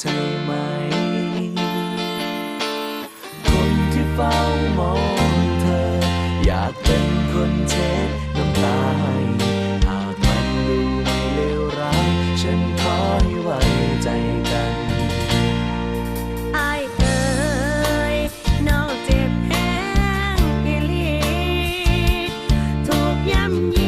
ใช่ไหม คนที่เฝ้ามองเธอ อยากเป็นคนเช็ดน้ำตาหากมันดูไม่เลวร้ายฉันขอให้ไว้ใจกันอายเอ๋ยนอกเจ็บแห้งอีหลีถูกย่ำยี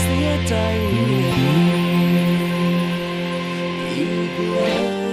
เสียใจอีกแล้ว